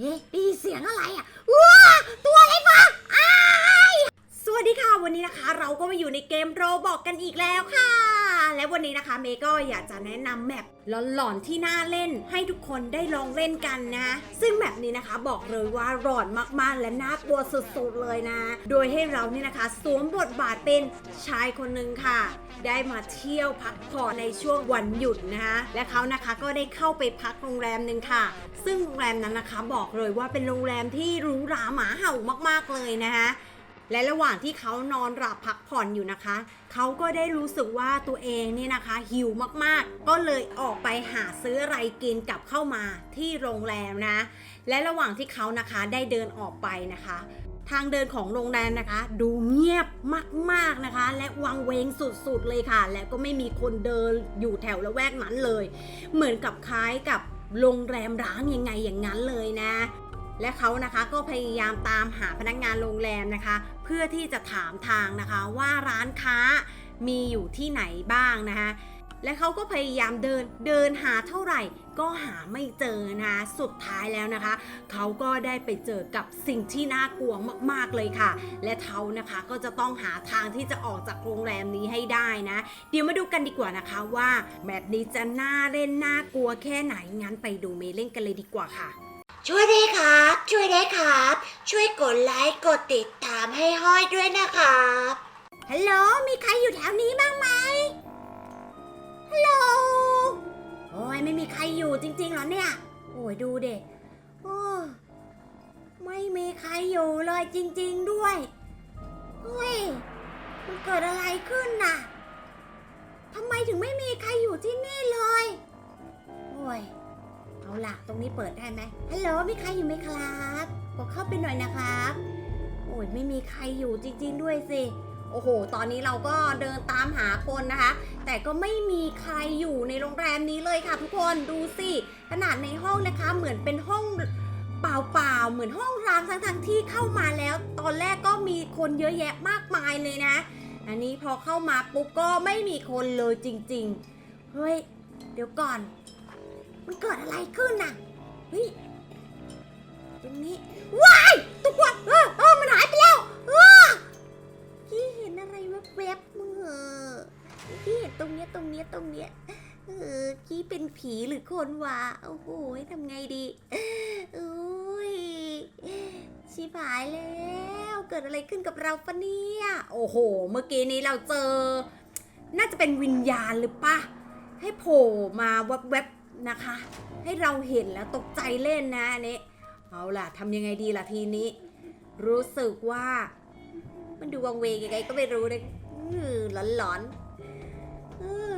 เอ๊ะได้ยินเสียงอะไรอะว้าตัวอะไรวะอ้ายสวัสดีค่ะวันนี้นะคะ เราก็มาอยู่ในเกมโรบอกกันอีกแล้วค่ะ และวันนี้นะคะเมย์ก็อยากจะแนะนำแมปหลอนๆที่น่าเล่นให้ทุกคนได้ลองเล่นกันนะ ซึ่งแมปนี้นะคะบอกเลยว่าหลอนมากๆ และน่ากลัวสุดๆเลยนะ โดยให้เรานี่นะคะสวมบทบาทเป็นชายคนหนึ่งค่ะ ได้มาเที่ยวพักผ่อนในช่วงวันหยุดนะคะและเขานะคะก็ได้เข้าไปพักโรงแรมหนึ่งค่ะ ซึ่งโรงแรมนั้นนะคะบอกเลยว่าเป็นโรงแรมที่หรูหราหมาเห่ามากๆเลยนะคะ และระหว่างที่เขานอนหลับพักผ่อนอยู่นะคะ เขาก็ได้รู้สึกว่าตัวเองเนี่ยนะคะ หิวมากๆ ก็เลยออกไปหาซื้ออะไรกินกลับเข้ามาที่โรงแรมนะ และระหว่างที่เขานะคะได้เดินออกไปนะคะทางเดินของโรงแรมนะคะ ดูเงียบมากๆนะคะ และวังเวงสุดๆเลยค่ะ และก็ไม่มีคนเดินอยู่แถวละแวกนั้นเลย เหมือนกับคล้ายกับโรงแรมร้างยังไงอย่างนั้นเลยนะ และเขานะคะก็พยายามตามหาพนักงานโรงแรมนะคะ เพื่อที่จะถามทางนะคะว่าร้านค้ามีอยู่ที่ไหนบ้างนะคะและเขาก็พยายามเดินเดินหาเท่าไหร่ก็หาไม่เจอนะคะสุดท้ายแล้วนะคะ เขาก็ได้ไปเจอกับสิ่งที่น่ากลัวมากๆเลยค่ะ และเขานะคะก็จะต้องหาทางที่จะออกจากโรงแรมนี้ให้ได้นะ เดี๋ยวมาดูกันดีกว่านะคะว่าแบบนี้จะน่าเล่นน่ากลัวแค่ไหนงั้นไปดูเมเล่นกันเลยดีกว่าค่ะ ช่วยด้วยครับ ช่วยด้วยครับ ช่วยกดไลค์กดติดตามให้ห้อยด้วยนะครับฮัลโหลมีใครอยู่แถวนี้บ้างไหมฮัลโหลโอ้ยไม่มีใครอยู่จริงๆเหรอเนี่ย โอ้ยดูเด็กโอ้ไม่มีใครอยู่เลยจริง ๆด้วยเฮ้ยมันเกิดอะไรขึ้นน่ะทำไมถึงไม่มีใครอยู่ที่นี่เลย โอ้ย เอาล่ะ ตรงนี้เปิดได้ไหมฮัลโหลมีใครอยู่ไหมครับขอเข้าไปหน่อยนะครับ โอ้ยไม่มีใครอยู่จริง ๆ ด้วยสิโอ้โห ตอนนี้เราก็เดินตามหาคนนะคะ แต่ก็ไม่มีใครอยู่ในโรงแรมนี้เลยค่ะทุกคนดูสิขนาดในห้องนะคะ เหมือนเป็นห้องเปล่าๆเหมือนห้องร้างทั้งๆที่เข้ามาแล้ว ตอนแรกก็มีคนเยอะแยะมากมายเลยนะ อันนี้พอเข้ามาปุ๊บก็ไม่มีคนเลยจริง ๆ เฮ้ย เดี๋ยวก่อน มันเกิดอะไรขึ้นน่ะเฮ้ยตรงนี้ว้ายตุ๊กวะเออเออมันหายไปแล้วเออกี้เห็นอะไรแวบๆมึงเหอกี้เห็นตรงเนี้ยตรงเนี้ยตรงเนี้ยเออกี้เป็นผีหรือคนวะโอ้โหทำไงดีอุ้ยชิบหายแล้วเกิดอะไรขึ้นกับเราปะเนี่ยโอ้โห เมื่อกี้นี้เราเจอ น่าจะเป็นวิญญาณหรือปะให้โผล่มาแวบๆ นะคะ ให้เราเห็นแล้วตกใจเล่นนะอันนี้เอาล่ะทำยังไงดีล่ะทีนี้ รู้สึกว่า มันดูวังเวงยังไงก็ไม่รู้นะหลอนๆเออ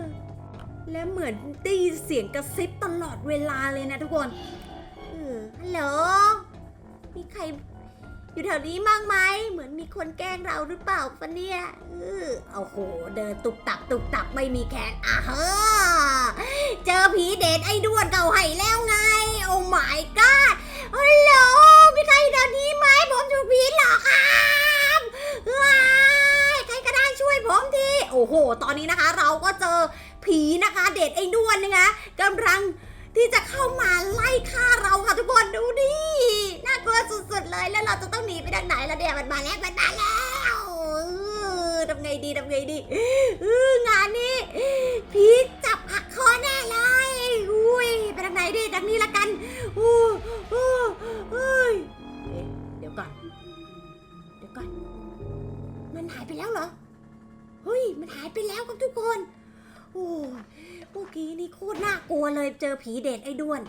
และเหมือนได้ยินเสียงกระซิบตลอดเวลาเลยนะทุกคนฮัลโหลมีใครอยู่แถวนี้บ้างไหม เหมือนมีคนแกล้งเราหรือเปล่าฟะเนี่ยเออโอ้โห เดินตุกตักตุกตักไม่มีแขนอะเฮ้อ เด็ดไอ้ด้วนเก่าไห่แล้วไง โอ้ my god ฮัลโหลมีใครแถวนี้ไหมผมถูกผีหลอกครับว้ายใครก็ได้ช่วยผมที โอ้โห ตอนนี้นะคะ เราก็เจอผีนะคะ เด็ดไอ้ด้วนนะคะกำลังที่จะเข้ามาไล่ฆ่าเราค่ะทุกคนดูดิ น่ากลัวสุดๆเลยแล้วเราจะต้องหนีไปทางไหนล่ะเนี่ยวมันมาแล้วมันมาแล้วทำไงดีทำไงดีงานนี้ผีจับหักคอแน่เลยอุ้ยไปทางไหน ดีทางนี้ละกันอู้อู้เอ้ยเอ๊ะเดี๋ยวก่อน เดี๋ยวก่อน มันหายไปแล้วเหรอ เฮ้ย มันหายไปแล้วครับทุกคน โอ้ยเมื่อกี้นี่โคตรน่ากลัวเลยเจอผีเด็ดไอ้ด้วน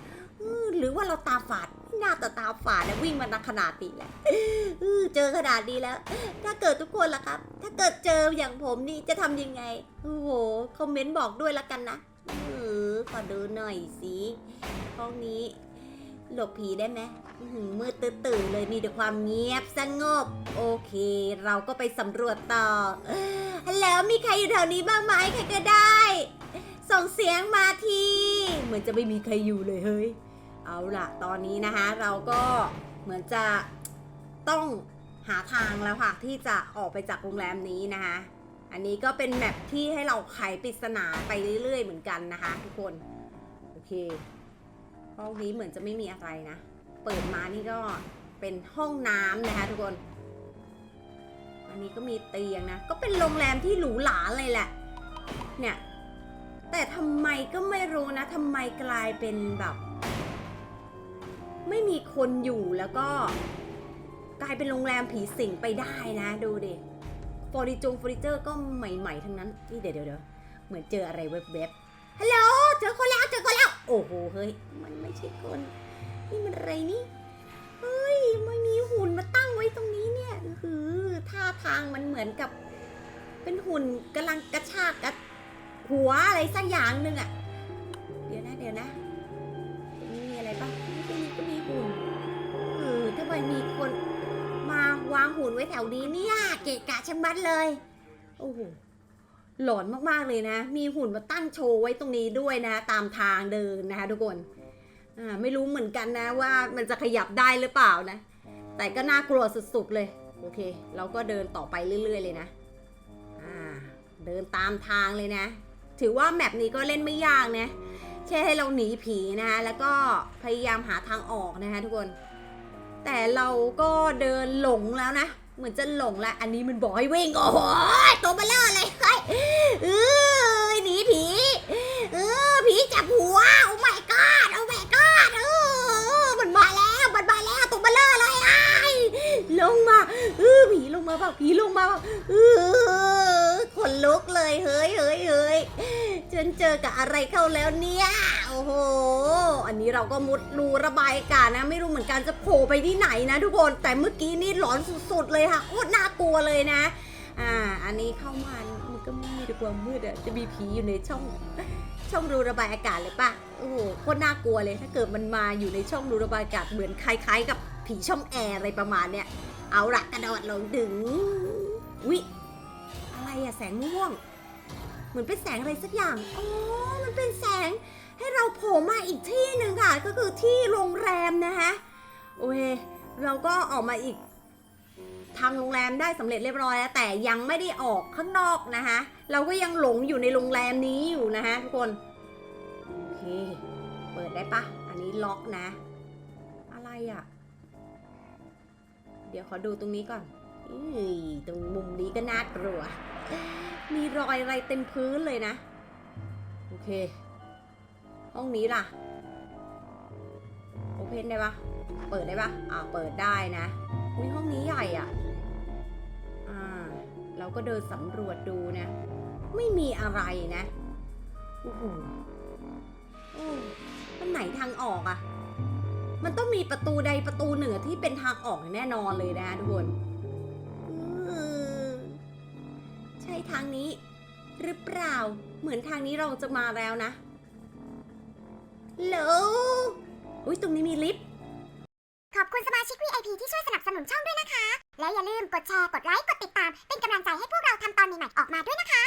หรือว่าเราตาฝาดไม่น่าจะตาฝาดนะวิ่งมานขนาดนี้แหละเออเจอขนาดนี้แล้ว ถ้าเกิดทุกคนล่ะครับ ถ้าเกิดเจออย่างผมนี่จะทำยังไง โอ้โห คอมเมนต์บอกด้วยละกันนะออ ขอดูหน่อยสิห้องนี้ หลบผีได้ไหมมืดตื่นเลยมีแต่ความเงียบสงบ โอเค เราก็ไปสำรวจต่อฮัลโหลมีใครอยู่แถวนี้บ้างไหมใครก็ได้ ส่งเสียงมาทีเหมือนจะไม่มีใครอยู่เลยเฮ้ยเอาล่ะ ตอนนี้นะคะ เราก็เหมือนจะต้องหาทางแล้วค่ะ ที่จะออกไปจากโรงแรมนี้นะคะ อันนี้ก็เป็นแมปที่ให้เราไขปริศนาไปเรื่อยๆ เหมือนกันนะคะ ทุกคน โอเค ห้องนี้เหมือนจะไม่มีอะไรนะ เปิดมานี่ก็เป็นห้องน้ำนะคะ ทุกคน อันนี้ก็มีเตียงนะ ก็เป็นโรงแรมที่หรูหราเลยแหละ เนี่ย แต่ทำไมก็ไม่รู้นะทำไมกลายเป็นแบบ ไม่มีคนอยู่แล้วก็ กลายเป็นโรงแรมผีสิงไปได้นะ ดูดิ ฟอร์นิจงเฟอร์นิเจอร์ก็ใหม่ๆ ทั้งนั้น นี่เดี๋ยวเดี๋ยวเดี๋ยวเหมือนเจออะไรเวบๆฮัลโหลเจอคนแล้วเจอคนแล้ว โอ้โหเฮ้ยมันไม่ใช่คน นี่มันอะไรนี่เฮ้ยมันมีหุ่นมาตั้งไว้ตรงนี้เนี่ยคือท่าทางมันเหมือนกับ เป็นหุ่นกำลังกระชากกระหัวอะไรสักอย่างหนึ่งอะ หุ่นไว้แถวนี้เนี่ยเกะกะชะมัดเลยโอ้โหหลอนมากๆเลยนะ มีหุ่นมาตั้งโชว์ไว้ตรงนี้ด้วยนะ ตามทางเดินนะคะทุกคนไม่รู้เหมือนกันนะว่ามันจะขยับได้หรือเปล่านะ แต่ก็น่ากลัวสุดๆเลย โอเค เราก็เดินต่อไปเรื่อย ๆ เลยนะเดินตามทางเลยนะ ถือว่าแมปนี้ก็เล่นไม่ยากนะแค่ให้เราหนีผีนะคะแล้วก็พยายามหาทางออกนะคะทุกคน แต่เราก็เดินหลงแล้วนะ เหมือนจะหลงล้วอันนี้มันบอกให้วิ่ง โอ้โหตัวเบลเลอร์เลยเฮ้ยเออหนีผีเออผีจับหัว โอ้ my god โอ้ my god เออมันมาแล้วมันมาแล้วตัวเบลเลอร์เลยไอ้ลงมาเออผีลงมาเปล่าผีลงมาเปล่าเออ นลุกเลยเฮ้ยเฮ้ยเฮ้ยฉันเจอกับอะไรเข้าแล้วเนี่ยโอ้โห อันนี้เราก็มุดรูระบายอากาศนะ ไม่รู้เหมือนกันจะโผล่ไปที่ไหนนะทุกคนแต่เมื่อกี้นี่หลอนสุดๆเลยค่ะโคตรน่ากลัวเลยนะ อ่า อันนี้เข้ามามันก็มีแต่ามมืดอะจะมีผีอยู่ในช่องช่องรูระบายอากาศเลยปะโอ้โหโคตรน่ากลัวเลยถ้าเกิดมันมาอยู่ในช่องรูระบายอากาศเหมือนคล้าย ๆ กับผีช่องแอร์อะไรประมาณเนี้ยเอาละกระโดดลงดึงวิ งม่วง เหมือนเป็นแสงอะไรสักอย่าง อ๋อ มันเป็นแสงให้เราโผล่มาอีกที่หนึ่งค่ะ ก็คือที่โรงแรมนะคะโอเค เราก็ออกมาอีกทางโรงแรมได้สำเร็จเรียบร้อยแล้ว แต่ยังไม่ได้ออกข้างนอกนะคะเราก็ยังหลงอยู่ในโรงแรมนี้อยู่นะคะทุกคนโอเค เปิดได้ปะอันนี้ล็อกนะ อะไรอะ่ะ เดี๋ยวขอดูตรงนี้ก่อนอตรงมุมนี้ก็น่ากลัว มีรอยอะไรเต็มพื้นเลยนะ โอเค ห้องนี้ล่ะ โอเพนได้ปะเปิดได้ปะอ่าเปิดได้นะอุ้ยห้องนี้ใหญ่อะ อ่า เราก็เดินสำรวจดูนะ ไม่มีอะไรนะโอ้โหโอ้มันไหนทางออกอะมันต้องมีประตูใดประตูหนึ่งอที่เป็นทางออกแน่นอนเลยนะทุกคน ทางนี้ หรือเปล่า เหมือนทางนี้เราจะมาแล้วนะโหลอุ้ยตรงนี้มีลิฟต์ขอบคุณสมาชิก VIP ที่ช่วยสนับสนุนช่องด้วยนะคะ และอย่าลืมกดแชร์ กดไลค์ กดติดตาม เป็นกำลังใจให้พวกเราทำตอนใหม่ๆออกมาด้วยนะคะ